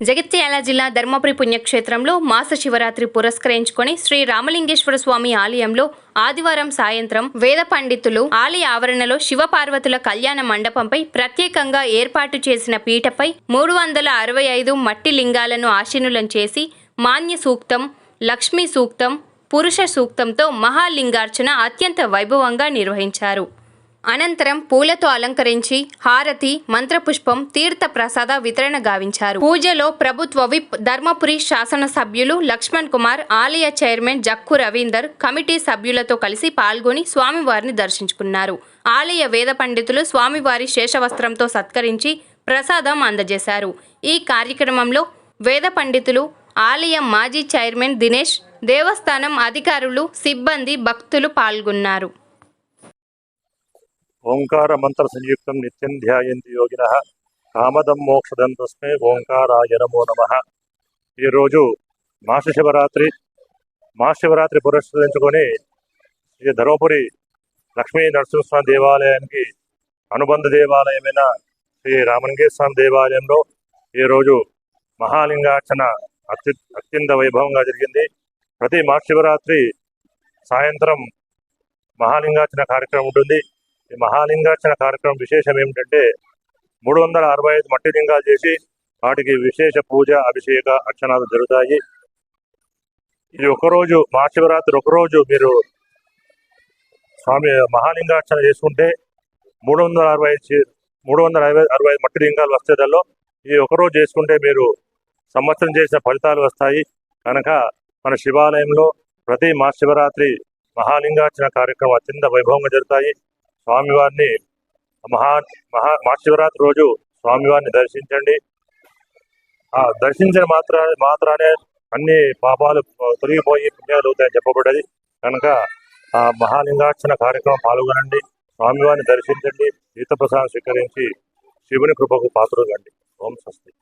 జగిత్యాల జిల్లా ధర్మపురి పుణ్యక్షేత్రంలో మాస శివరాత్రి పురస్కరించుకొని శ్రీ రామలింగేశ్వర స్వామి ఆలయంలో ఆదివారం సాయంత్రం వేద పండితులు ఆలయ ఆవరణలో శివపార్వతుల కళ్యాణ మండపంపై ప్రత్యేకంగా ఏర్పాటు చేసిన పీఠపై మూడు వందల అరవై ఐదు మట్టి లింగాలను ఆశీనులం చేసి మాన్య సూక్తం లక్ష్మీ సూక్తం పురుష సూక్తంతో మహాలింగార్చన అత్యంత వైభవంగా నిర్వహించారు. అనంతరం పూలతో అలంకరించి హారతి మంత్రపుష్పం తీర్థ ప్రసాద వితరణ గావించారు. పూజలో ప్రభుత్వ విప్ ధర్మపురి శాసనసభ్యులు లక్ష్మణ్ కుమార్ ఆలయ చైర్మన్ జక్కు రవీందర్ కమిటీ సభ్యులతో కలిసి పాల్గొని స్వామివారిని దర్శించుకున్నారు. ఆలయ వేద పండితులు స్వామివారి శేషవస్త్రంతో సత్కరించి ప్రసాదం అందజేశారు. ఈ కార్యక్రమంలో వేద పండితులు ఆలయ మాజీ చైర్మన్ దినేష్ దేవస్థానం అధికారులు సిబ్బంది భక్తులు పాల్గొన్నారు. ఓంకార మంత్ర సంయుక్తం నిత్యం ధ్యాయంతి యోగిన. కామదం మోక్షదం తస్మే ఓంకారాయ నమో నమ. ఈరోజు మాస శివరాత్రి మహాశివరాత్రి పురస్కరించుకొని శ్రీ ధర్మపురి లక్ష్మీ నరసింహస్వామి దేవాలయానికి అనుబంధ దేవాలయమైన శ్రీ రామలింగేశ్వర స్వామి దేవాలయంలో ఈరోజు మహాలింగార్చన అత్యు అత్యంత వైభవంగా జరిగింది. ప్రతి మహాశివరాత్రి సాయంత్రం మహాలింగార్చన కార్యక్రమం ఉంటుంది. ఈ మహాలింగార్చన కార్యక్రమం విశేషం ఏమిటంటే మూడు వందల అరవై ఐదు మట్టి లింగాలు చేసి వాటికి విశేష పూజ అభిషేక అర్చనాలు జరుగుతాయి. ఇది ఒకరోజు మహాశివరాత్రి ఒకరోజు మీరు స్వామి మహాలింగార్చన చేసుకుంటే మూడు వందల అరవై ఐదు మూడు వందల అరవై అరవై ఐదు మట్టి లింగాలు వస్తే దానిలో ఈ ఒకరోజు చేసుకుంటే మీరు సంవత్సరం చేసిన ఫలితాలు వస్తాయి. కనుక మన శివాలయంలో ప్రతి మహాశివరాత్రి మహాలింగార్చన కార్యక్రమం అత్యంత వైభవంగా జరుగుతాయి. స్వామివారిని మహా మహా మహాశివరాత్రి రోజు స్వామివారిని దర్శించండి. ఆ దర్శించిన మాత్ర మాత్రానే అన్ని పాపాలు తొలగిపోయి పుణ్యాలు అవుతాయని చెప్పబడ్డది. కనుక ఆ మహాలింగార్చన కార్యక్రమం పాల్గొనండి. స్వామివారిని దర్శించండి. తీర్థప్రసాదం స్వీకరించి శివుని కృపకు పాత్రలు కండి. ఓం స్వస్తి.